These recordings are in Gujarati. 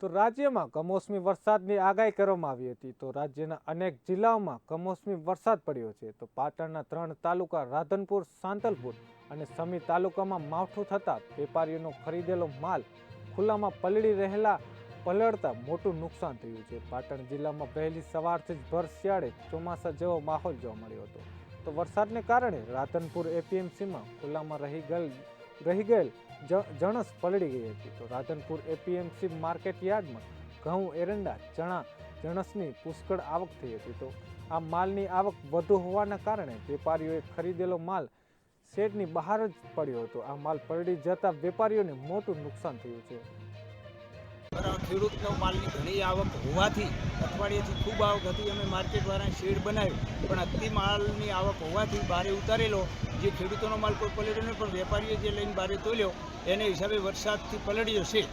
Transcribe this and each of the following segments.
તો રાજ્યમાં કમોસમી વરસાદની આગાહી કરવામાં આવી હતી. તો રાજ્યના અનેક જિલ્લાઓમાં કમોસમી વરસાદ પડ્યો છે. તો પાટણના ત્રણ તાલુકા રાધનપુર, સાંતલપુર અને સમી તાલુકામાં માવઠું થતાં વેપારીઓનો ખરીદેલો માલ ખુલ્લામાં પલળી રહેલા પલળતા મોટું નુકસાન થયું છે. પાટણ જિલ્લામાં પહેલી સવારથી જ ભર શિયાળે ચોમાસા જેવો માહોલ જોવા મળ્યો હતો. તો વરસાદને કારણે રાધનપુર એપીએમસીમાં ખુલ્લામાં રહી ગયેલ રહી ગયેલ જણસ પલળી ગઈ હતી. તો રાધનપુર એપીએમસી માર્કેટ યાર્ડમાં ઘઉં, એરંડા, ચણા, જણસની પુષ્કળ આવક થઈ હતી. તો આ માલની આવક વધુ હોવાના કારણે વેપારીઓએ ખરીદેલો માલ શેડની બહાર જ પડ્યો હતો. આ માલ પલળી જતા વેપારીઓને મોટું નુકસાન થયું છે. ખેડૂતનો માલની ઘણી આવક હોવાથી અઠવાડિયેથી ખૂબ આવક હતી. અમે માર્કેટવાળાને શેડ બનાવ્યું, પણ અતિ માલની આવક હોવાથી બારે ઉતારેલો. જે ખેડૂતોનો માલ કોઈ પલળ્યો નહીં, પણ વેપારીએ જે લઈને બારે તોલ્યો, એને હિસાબે વરસાદથી પલળ્યો છે.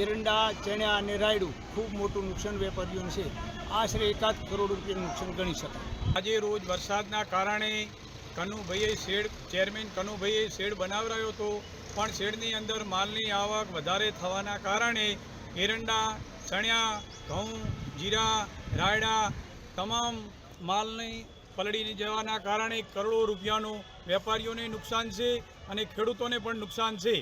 એરંડા, ચણા અને રાયડું ખૂબ મોટું નુકસાન વેપારીઓનું છે. આશરે એકાદ કરોડ રૂપિયાનું નુકસાન ગણી શકાય. આજે રોજ વરસાદના કારણે કનુભાઈએ શેડ, ચેરમેન કનુભાઈએ શેડ બનાવરાયો હતો પણ શેડની અંદર માલની આવક વધારે થવાના કારણે એરંડા, ચણ્યા, ઘઉં, જીરા, રાયડા તમામ માલની પલળીને જવાના કારણે કરોડો રૂપિયાનું વેપારીઓને નુકસાન છે અને ખેડૂતોને પણ નુકસાન છે.